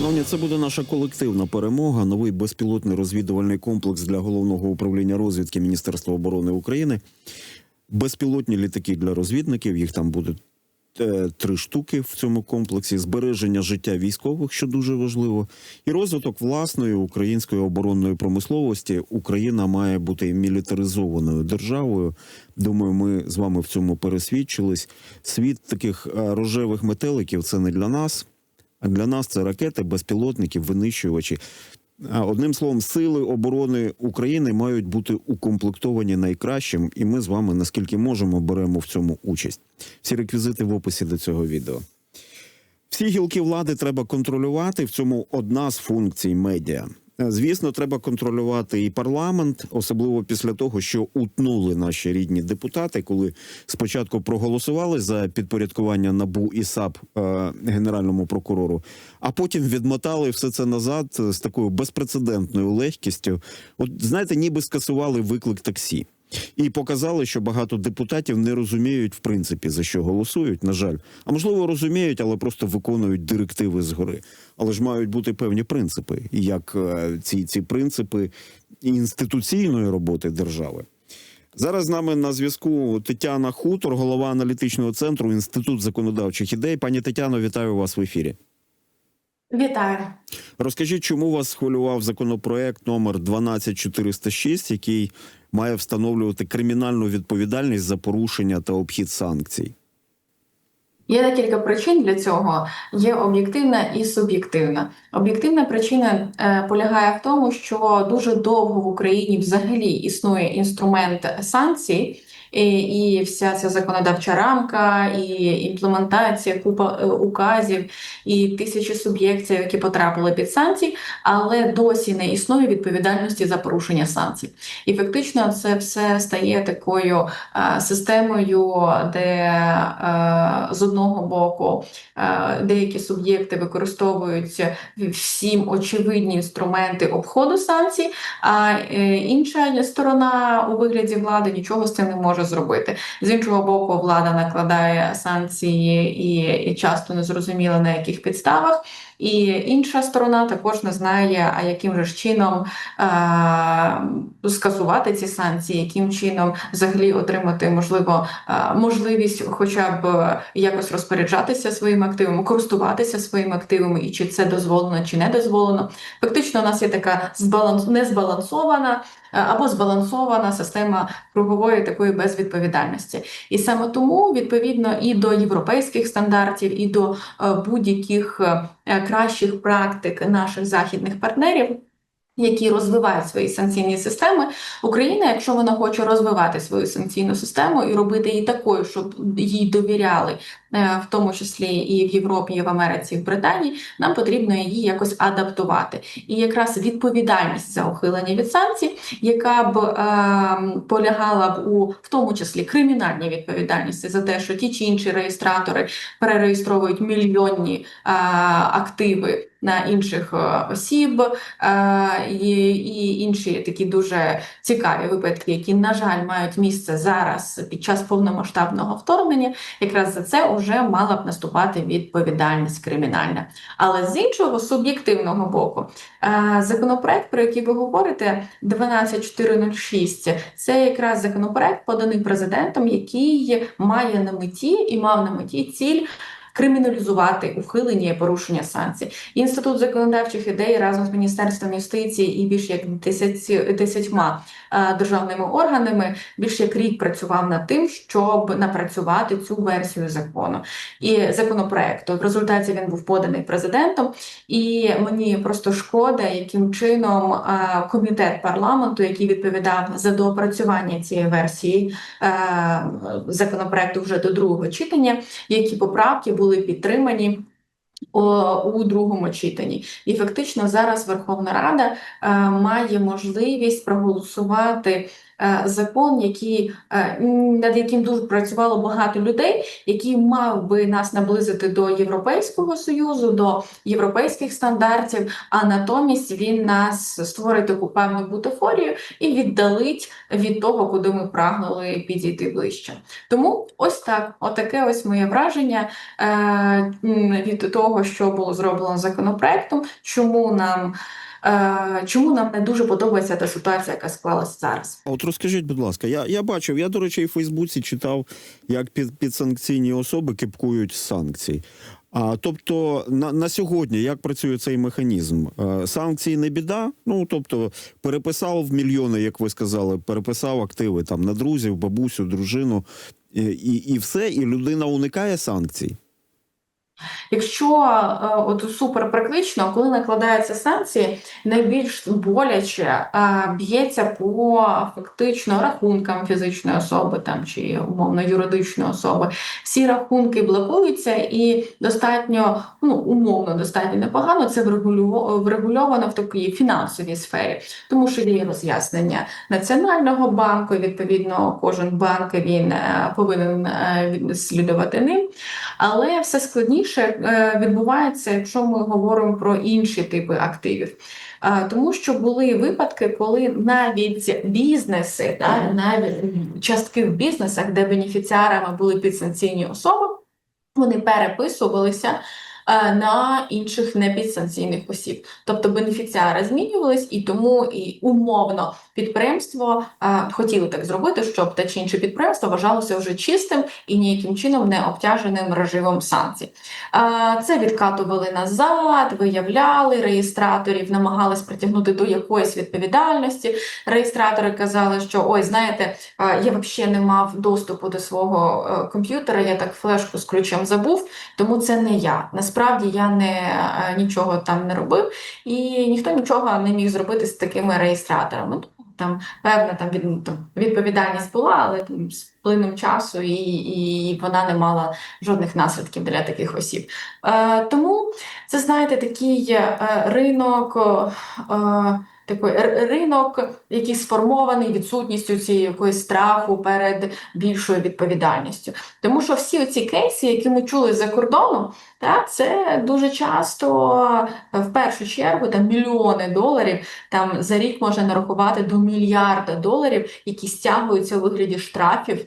Шановні, це буде наша колективна перемога. Новий безпілотний розвідувальний комплекс для головного управління розвідки Міністерства оборони України. Безпілотні літаки для розвідників. Їх там буде е, три штуки в цьому комплексі. Збереження життя військових, що дуже важливо, і розвиток власної української оборонної промисловості. Україна має бути мілітаризованою державою. Думаю, ми з вами в цьому пересвідчились. Світ таких е, рожевих метеликів це не для нас. Для нас це ракети, безпілотники, винищувачі. Одним словом, сили оборони України мають бути укомплектовані найкращим, і ми з вами, наскільки можемо, беремо в цьому участь. Всі реквізити в описі до цього відео. Всі гілки влади треба контролювати. В цьому одна з функцій медіа. Звісно, треба контролювати і парламент, особливо після того, що утнули наші рідні депутати, коли спочатку проголосували за підпорядкування набу і САП е, генеральному прокурору, а потім відмотали все це назад е, з такою безпрецедентною легкістю. От знаєте, ніби скасували виклик таксі. І показали, що багато депутатів не розуміють в принципі за що голосують. На жаль, а можливо розуміють, але просто виконують директиви згори. Але ж мають бути певні принципи, як е, ці, ці принципи інституційної роботи держави. Зараз з нами на зв'язку Тетяна Хутор, голова аналітичного центру Інститут законодавчих ідей. Пані Тетяно, вітаю вас в ефірі. Вітаю. Розкажіть, чому вас схвилював законопроект номер 12406, який має встановлювати кримінальну відповідальність за порушення та обхід санкцій? Є декілька причин для цього. Є об'єктивна і суб'єктивна. Об'єктивна причина е, полягає в тому, що дуже довго в Україні взагалі існує інструмент санкцій. І, і вся ця законодавча рамка, і імплементація, купа е, указів, і тисячі суб'єктів, які потрапили під санкції, але досі не існує відповідальності за порушення санкцій. І фактично це все стає такою е, системою, де е, з одного боку деякі суб'єкти використовують всім очевидні інструменти обходу санкцій, а інша сторона у вигляді влади нічого з цим не може зробити. З іншого боку, влада накладає санкції і, і часто не зрозуміло на яких підставах. І інша сторона також не знає, а яким же ж чином е, скасувати ці санкції, яким чином взагалі отримати можливо е, можливість, хоча б якось розпоряджатися своїми активами, користуватися своїми активами, і чи це дозволено, чи не дозволено. Фактично, у нас є така збаланс... незбалансована е, або збалансована система кругової такої безвідповідальності. І саме тому, відповідно, і до європейських стандартів, і до е, будь-яких е, кращих практик наших західних партнерів. Які розвивають свої санкційні системи, Україна, якщо вона хоче розвивати свою санкційну систему і робити її такою, щоб їй довіряли, е, в тому числі і в Європі, і в Америці, і в Британії, нам потрібно її якось адаптувати. І якраз відповідальність за ухилення від санкцій, яка б е, полягала б у в тому числі кримінальній відповідальності за те, що ті чи інші реєстратори перереєстровують мільйонні е, активи на інших е, осіб е, і, і інші такі дуже цікаві випадки, які, на жаль, мають місце зараз під час повномасштабного вторгнення. Якраз за це вже мала б наступати відповідальність кримінальна. Але з іншого суб'єктивного боку, е, законопроект, про який ви говорите, 12406, це якраз законопроект, поданий президентом, який має на меті і мав на меті ціль. Криміналізувати ухилення і порушення санкцій. Інститут законодавчих ідей разом з міністерством юстиції і більш як десять, десятьма е, державними органами більш як рік працював над тим, щоб напрацювати цю версію закону і законопроекту. В результаті він був поданий президентом, і мені просто шкода, яким чином е, комітет парламенту, який відповідав за доопрацювання цієї версії е, законопроекту вже до другого читання, які поправки були підтримані. У другому читанні, і фактично зараз Верховна Рада е, має можливість проголосувати закон, який е, над яким дуже працювало багато людей, який мав би нас наблизити до Європейського союзу, до європейських стандартів. А натомість він нас створить таку певну бутафорію і віддалить від того, куди ми прагнули підійти ближче. Тому ось так, отаке ось моє враження е, від того, що було зроблено законопроектом, чому нам. Е, чому нам не дуже подобається та ситуація, яка склалася зараз? А От розкажіть, будь ласка, я, я бачив, я, до речі, в Фейсбуці читав, як під, підсанкційні особи кипкують санкцій. А тобто на, на сьогодні як працює цей механізм? Е, санкції не біда. Ну тобто, переписав в мільйони, як ви сказали, переписав активи там на друзів, бабусю, дружину і, і, і все, і людина уникає санкцій. Якщо е, от супер практично, коли накладаються санкції, найбільш боляче е, б'ється по фактично рахункам фізичної особи там чи умовно юридичної особи. Всі рахунки блокуються, і достатньо ну умовно достатньо непогано це врегульовано в такій фінансовій сфері, тому що є роз'яснення Національного банку. Відповідно, кожен банк він е, повинен слідувати ним. Але все складніше е, відбувається, якщо ми говоримо про інші типи активів. Е, Тому що були випадки, коли навіть бізнеси, та, навіть частки в бізнесах, де бенефіціарами були підсанкційні особи, вони переписувалися на інших непідсанкційних осіб. Тобто бенефіціари змінювались, і тому і умовно підприємство е, хотіли так зробити, щоб те чи інше підприємство вважалося вже чистим і ніяким чином не обтяженим режимом санкцій. Е, Це відкатували назад, виявляли реєстраторів, намагались притягнути до якоїсь відповідальності. Реєстратори казали, що ой, знаєте, е, я взагалі не мав доступу до свого е, комп'ютера, я так флешку з ключем забув, тому це не я. Насправді я не е, нічого там не робив, і ніхто нічого не міг зробити з такими реєстраторами. Ну, Там певна там, від, ну, там відповідальність була, але там, з плином часу і, і вона не мала жодних наслідків для таких осіб. Е, тому це, знаєте, такий е, ринок. Е, Такий ринок, який сформований відсутністю цієї якоїсь страху перед більшою відповідальністю. Тому що всі ці кейси, які ми чули за кордоном, та, це дуже часто в першу чергу там мільйони доларів там за рік можна нарахувати до мільярда доларів, які стягуються у вигляді штрафів.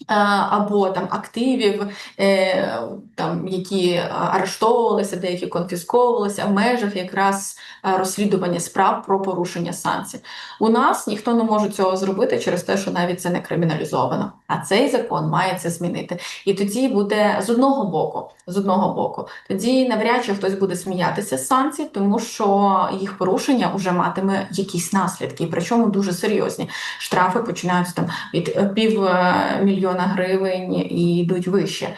Е, Або там активів, е, там, які е, арештовувалися, деякі конфісковувалися в межах якраз розслідування справ про порушення санкцій. У нас ніхто не може цього зробити через те, що навіть це не криміналізовано. А цей закон має це змінити. І тоді буде з одного боку, з одного боку, тоді навряд чи хтось буде сміятися з санкцій, тому що їх порушення вже матиме якісь наслідки, причому дуже серйозні. Штрафи починаються там від пів е, мільйона гривень і йдуть вище.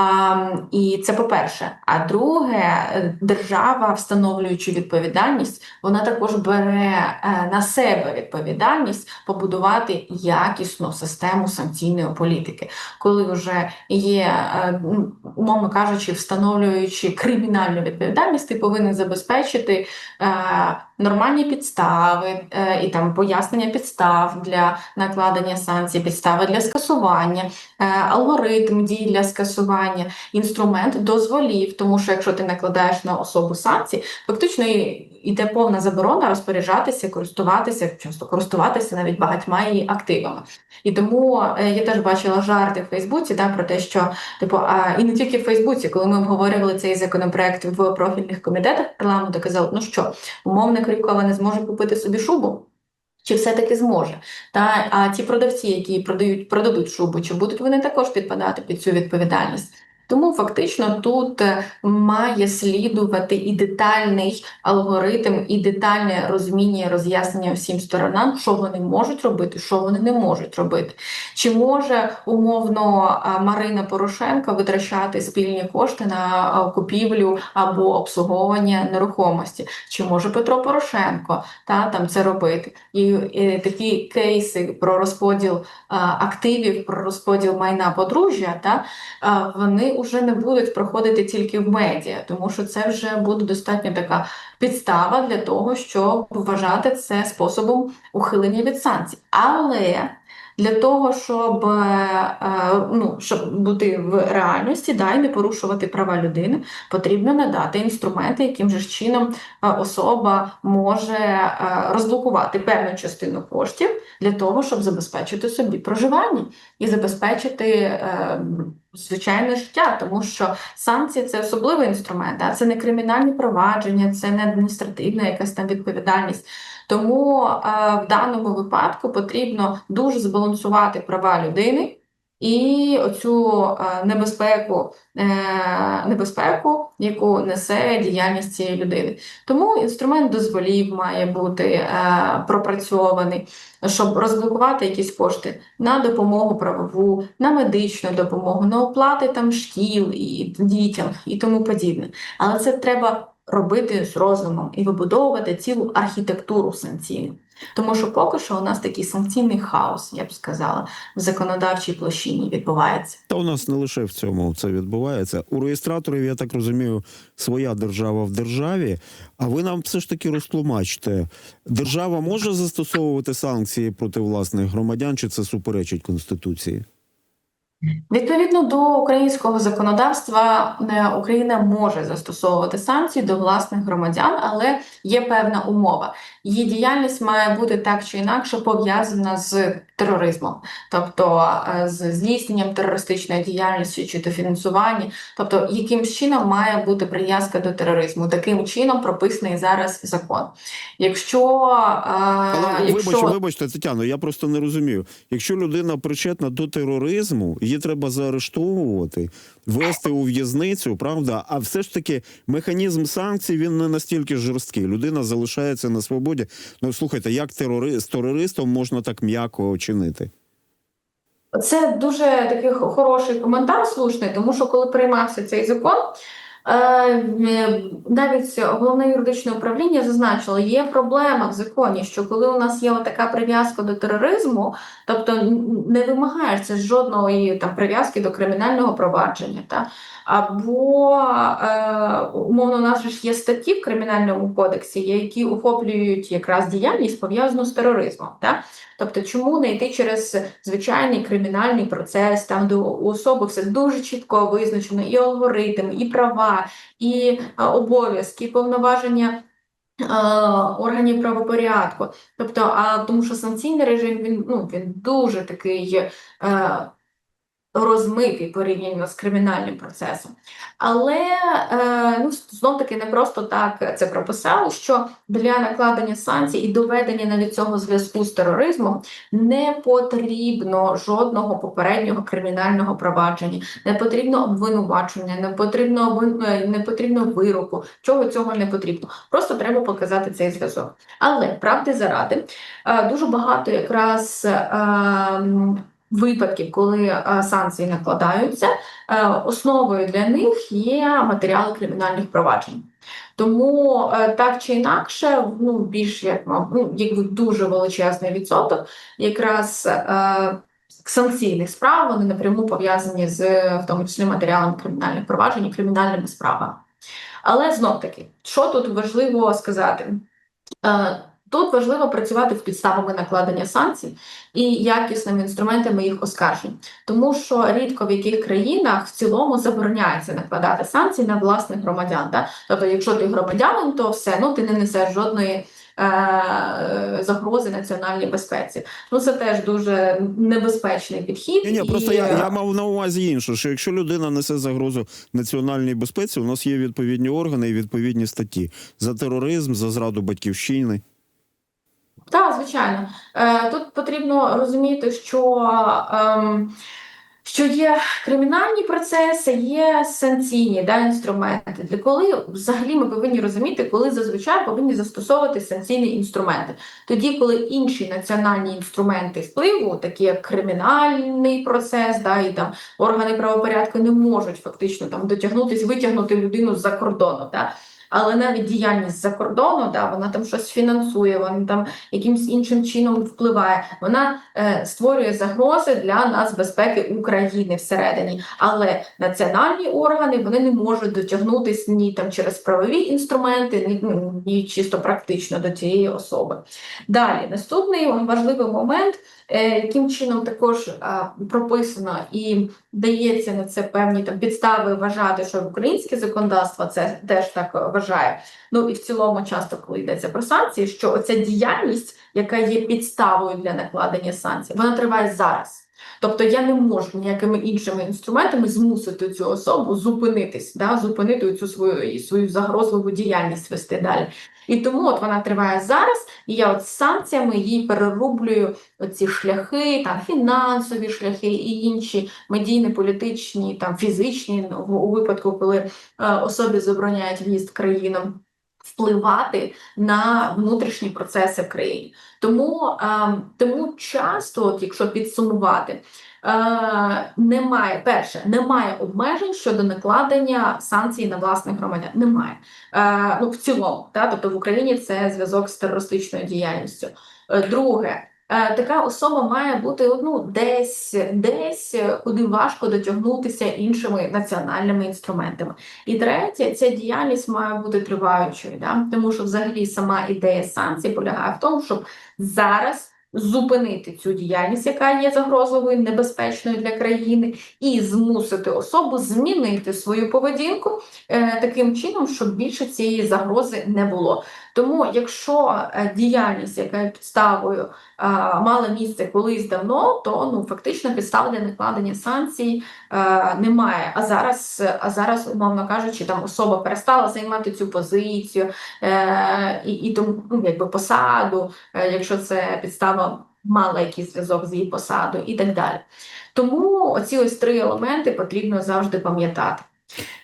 А, і це по-перше. А друге, е, держава, встановлюючи відповідальність, вона також бере е, на себе відповідальність побудувати якісну систему санкційної політики, коли вже є, е, умовно кажучи, встановлюючи кримінальну відповідальність, ти повинен забезпечити нормальні підстави і там пояснення підстав для накладення санкцій, підстави для скасування, алгоритм дій для скасування, інструмент дозволів, тому що якщо ти накладаєш на особу санкції, фактично йде повна заборона розпоряджатися, користуватися, часто користуватися навіть багатьма її активами. І тому е, я теж бачила жарти в Фейсбуці да, про те, що типу, а, і не тільки в Фейсбуці, коли ми обговорювали цей законопроект в профільних комітетах парламенту, казали, ну що, умовник Рікова не зможе купити собі шубу. Чи все-таки зможе? Та, а ті продавці, які продають, продадуть шубу, чи будуть вони також підпадати під цю відповідальність? Тому фактично тут е, має слідувати і детальний алгоритм, і детальне розуміння, і роз'яснення всім сторонам, що вони можуть робити, що вони не можуть робити. Чи може умовно Марина Порошенко витрачати спільні кошти на купівлю або обслуговування нерухомості? Чи може Петро Порошенко та там це робити? І, і такі кейси про розподіл а, активів, про розподіл майна подружжя, та а, вони вже не будуть проходити тільки в медіа, тому що це вже буде достатньо така підстава для того, щоб вважати це способом ухилення від санкцій. Але для того, щоб, е, е, ну, щоб бути в реальності, да, і не порушувати права людини, потрібно надати інструменти, яким же чином е, особа може розблокувати певну частину коштів для того, щоб забезпечити собі проживання і забезпечити звичайне життя, тому що санкції це особливий інструмент, да? це не кримінальні провадження, це не адміністративна якась там відповідальність. Тому е, в даному випадку потрібно дуже збалансувати права людини і оцю е, небезпеку, е, небезпеку, яку несе діяльність цієї людини. Тому інструмент дозволів має бути пропрацьований, щоб розблокувати якісь кошти на допомогу правову, на медичну допомогу, на оплати там шкіл і дітям і тому подібне. Але це треба робити з розумом і вибудовувати цілу архітектуру санкційну. Тому що поки що у нас такий санкційний хаос, я б сказала, в законодавчій площині відбувається. Та у нас не лише в цьому це відбувається. У реєстраторів, я так розумію, своя держава в державі. А ви нам все ж таки розтлумачте, держава може застосовувати санкції проти власних громадян, чи це суперечить конституції? Відповідно до українського законодавства, е, Україна може застосовувати санкції до власних громадян, але є певна умова. Її діяльність має бути так чи інакше пов'язана з тероризмом, тобто е, з здійсненням терористичної діяльності чи до фінансування, тобто якимсь чином має бути прив'язка до тероризму. Таким чином прописаний зараз закон. Якщо, е, Але якщо... вибачте, вибачте, Тетяно, я просто не розумію. Якщо людина причетна до тероризму, її треба заарештовувати, вести у в'язницю, правда? А все ж таки механізм санкцій він не настільки жорсткий. Людина залишається на свободі. Ну слухайте, як терори... з терористом можна так м'яко чинити? Це дуже такий хороший коментар, слушний, тому що коли приймався цей закон, навіть головне юридичне управління зазначило, є проблема в законі, що коли у нас є така прив'язка до тероризму, тобто не вимагається жодної там прив'язки до кримінального провадження, та або е, умовно, у нас ж є статті в кримінальному кодексі, які охоплюють якраз діяльність пов'язану з тероризмом. Та? Тобто, чому не йти через звичайний кримінальний процес, там де у особи все дуже чітко визначено, і алгоритм, і права, і е, обов'язки, і повноваження. е, Органів правопорядку, тобто, а тому що санкційний режим він ну він дуже такий е, розмитий порівняно з кримінальним процесом. Але е, ну, знов таки не просто так це прописали, що для накладення санкцій і доведення навіть цього зв'язку з тероризмом не потрібно жодного попереднього кримінального провадження, не потрібно обвинувачення, не потрібно обвин- е, не потрібно вироку. Чого цього не потрібно? Просто треба показати цей зв'язок. Але правди заради е, дуже багато якраз. Випадків, коли е, санкції накладаються, е, основою для них є матеріали кримінальних проваджень. Тому е, так чи інакше, ну більш як ну, якби дуже величезний відсоток, якраз санкційних справ вони напряму пов'язані з в тому числі матеріалами кримінальних проваджень і кримінальними справами. Але знов таки, що тут важливо сказати? Тут важливо працювати з підставами накладення санкцій і якісними інструментами їх оскаржень, тому що рідко в яких країнах в цілому забороняється накладати санкції на власних громадян. Да? Тобто, якщо ти громадянин, то все, ну ти не несеш жодної е- загрози національній безпеці. Ну це теж дуже небезпечний підхід. Ні, ні, просто і, я, я мав на увазі інше, що якщо людина несе загрозу національній безпеці, у нас є відповідні органи і відповідні статті за тероризм, за зраду батьківщини. Так, звичайно. Е, Тут потрібно розуміти, що, ем, що є кримінальні процеси, є санкційні да, інструменти. Для коли взагалі ми повинні розуміти, коли зазвичай повинні застосовувати санкційні інструменти. Тоді, коли інші національні інструменти впливу, такі як кримінальний процес, да, і там органи правопорядку не можуть фактично там дотягнутися, витягнути людину з-за кордону. Да. Але навіть діяльність за кордону, да, вона там щось фінансує, вона там якимось іншим чином впливає. Вона е, створює загрози для нацбезпеки України всередині. Але національні органи вони не можуть дотягнутися ні там через правові інструменти, ні, ну, ні чисто практично до цієї особи. Далі, наступний важливий момент, е, яким чином також а, прописано і дається на це певні там підстави вважати, що українське законодавство це теж так вважає. Ну і в цілому, часто, коли йдеться про санкції, що оця діяльність, яка є підставою для накладення санкцій, вона триває зараз. Тобто я не можу ніякими іншими інструментами змусити цю особу зупинитись, да, зупинити цю свою свою загрозливу діяльність вести далі. І тому от вона триває зараз, і я от з санкціями їй перерублюю ці шляхи, там фінансові шляхи і інші медійно-політичні, там фізичні ну, у випадку, коли е, особі забороняють в'їзд в країну. Впливати на внутрішні процеси в країні, тому е, тому часто, от якщо підсумувати, е, немає перше, немає обмежень щодо накладення санкцій на власних громадян. Немає е, ну в цілому, та тобто в Україні це зв'язок з терористичною діяльністю. Е, Друге, е, така особа має бути ну, десь, десь, е, куди важко дотягнутися іншими національними інструментами. І третє, ця діяльність має бути триваючою, да? тому що взагалі сама ідея санкцій полягає в тому, щоб зараз. Зупинити цю діяльність, яка є загрозливою, небезпечною для країни, і змусити особу змінити свою поведінку е, таким чином, щоб більше цієї загрози не було. Тому, якщо е, діяльність, яка є підставою, е, мала місце колись давно, то ну фактично підстав для накладення санкцій е, немає. А зараз, а зараз, умовно кажучи, там особа перестала займати цю позицію і, і тому ну, якби посаду, якщо це підстава мала якийсь зв'язок з її посадою і так далі. Тому оці ось три елементи потрібно завжди пам'ятати.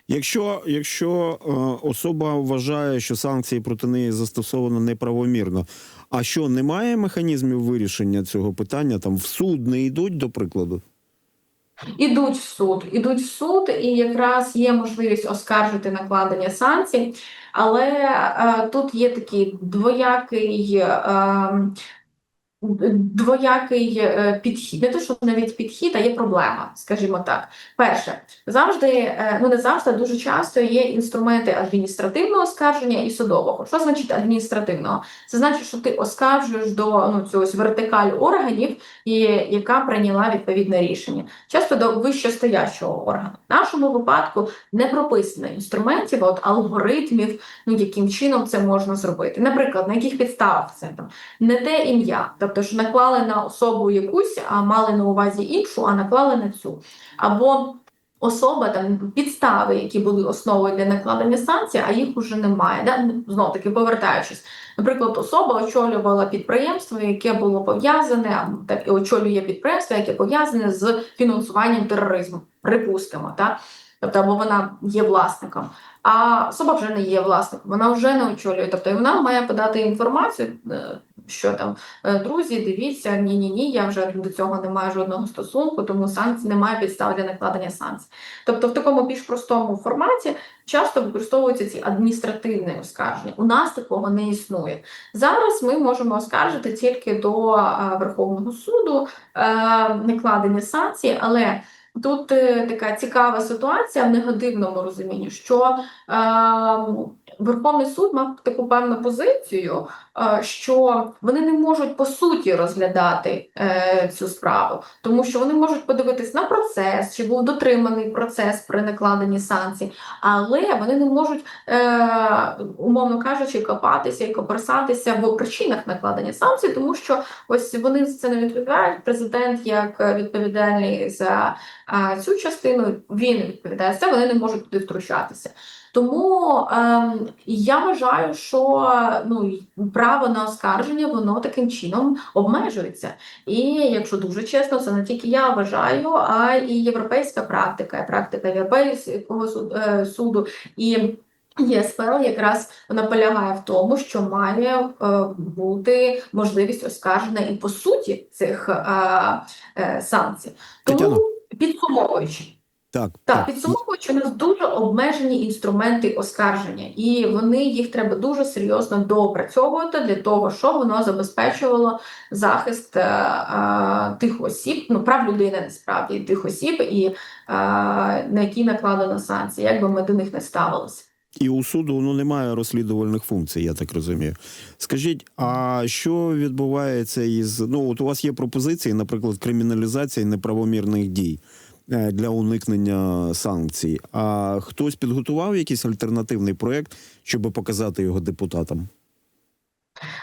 Якщо, якщо е, особа вважає, що санкції проти неї застосовано неправомірно, а що немає механізмів вирішення цього питання? Там в суд не йдуть, до прикладу? Ідуть в суд, ідуть в суд, і якраз є можливість оскаржити накладення санкцій, але е, тут є такий двоякий. Е, Двоякий е, підхід, не те, що навіть підхід, а є проблема, скажімо так. Перше, завжди, е, ну не завжди, дуже часто є інструменти адміністративного оскарження і судового. Що значить адміністративного? Це значить, що ти оскаржуєш до ну, цього вертикаль органів, і, яка прийняла відповідне рішення, часто до вищостоящого органу. В нашому випадку не прописано інструментів, а от алгоритмів, ну яким чином це можна зробити. Наприклад, на яких підставах це там не те ім'я. Тобто ж наклали на особу якусь, а мали на увазі іншу, а наклали на цю. Або особа там підстави, які були основою для накладення санкцій, а їх уже немає. Да? Знов таки повертаючись. Наприклад, особа очолювала підприємство, яке було пов'язане, так і очолює підприємство, яке пов'язане з фінансуванням тероризму. Припустимо, так? Тобто, або вона є власником, а особа вже не є власником, вона вже не очолює. Тобто, вона має подати інформацію, е, що там е, друзі, дивіться, ні, ні, ні, я вже до цього не маю жодного стосунку, тому санкцій немає підстав для накладення санкцій. Тобто, в такому більш простому форматі часто використовуються ці адміністративні оскарження. У нас такого не існує. Зараз ми можемо оскаржити тільки до е, Верховного суду е, накладення санкцій, але Тут така цікава ситуація в негативному розумінні, що е, Верховний суд мав таку певну позицію, е, що вони не можуть по суті розглядати е, цю справу, тому що вони можуть подивитись на процес, чи був дотриманий процес при накладенні санкцій, але вони не можуть, е, умовно кажучи, копатися і коперсатися в причинах накладення санкцій, тому що ось вони за це не відповідають. Президент як відповідальний за цю частину він відповідає за це, вони не можуть туди втручатися. Тому е, я вважаю, що ну, право на оскарження воно таким чином обмежується. І якщо дуже чесно, це не тільки я вважаю, а і європейська практика, практика Європейського е, суду. І ЄСПЛ якраз вона полягає в тому, що має е, бути можливість оскарження і по суті цих е, е, санкцій. Тому підсумовуючи. Так, Так, підсумовуючи, у нас дуже обмежені інструменти оскарження, і вони їх треба дуже серйозно доопрацьовувати для того, щоб воно забезпечувало захист е, е, тих осіб, ну прав людини насправді тих осіб, і е, на які накладено санкції, як би ми до них не ставилися. І у суду ну немає розслідувальних функцій, я так розумію. Скажіть, а що відбувається із ну от у вас є пропозиції, наприклад, криміналізації неправомірних дій для уникнення санкцій? А хтось підготував якийсь альтернативний проект, щоб показати його депутатам?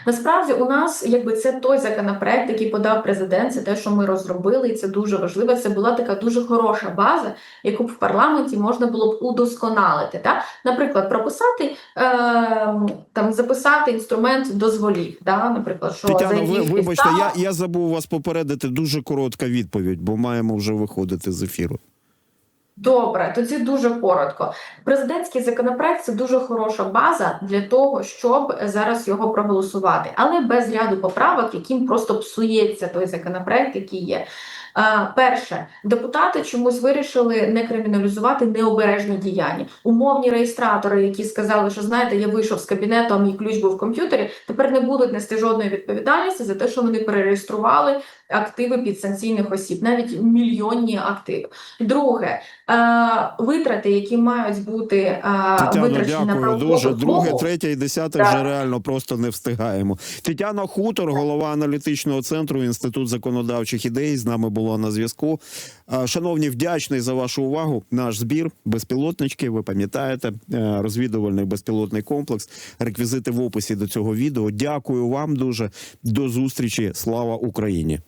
Насправді, у нас якби це той законопроект, який подав президент, це те, що ми розробили, і це дуже важливо. Це була така дуже хороша база, яку б в парламенті можна було б удосконалити. Та? Наприклад, прописати е, там записати інструмент дозволів. Да? Наприклад, що за Тетяно, ви вибачте, я, я забув вас попередити. Дуже коротка відповідь, бо маємо вже виходити з ефіру. Добре, тоді дуже коротко. Президентський законопроект це дуже хороша база для того, щоб зараз його проголосувати, але без ряду поправок, яким просто псується той законопроект, який є. Перше, депутати чомусь вирішили не криміналізувати необережні діяння. Умовні реєстратори, які сказали, що знаєте, я вийшов з кабінету, а мій ключ був в комп'ютері, тепер не будуть нести жодної відповідальності за те, що вони перереєстрували активи підсанкційних осіб, навіть мільйонні активи. Друге, витрати, які мають бути Тетяно, витрачені дякую правову дуже. Друге, третє і десяте Так. вже реально просто не встигаємо. Тетяна Хутор, голова аналітичного центру Інститут законодавчих ідей, з нами була на зв'язку. Шановні, вдячний за вашу увагу. Наш збір безпілотнички. Ви пам'ятаєте, е, розвідувальний безпілотний комплекс. Реквізити в описі до цього відео. Дякую вам дуже. До зустрічі. Слава Україні.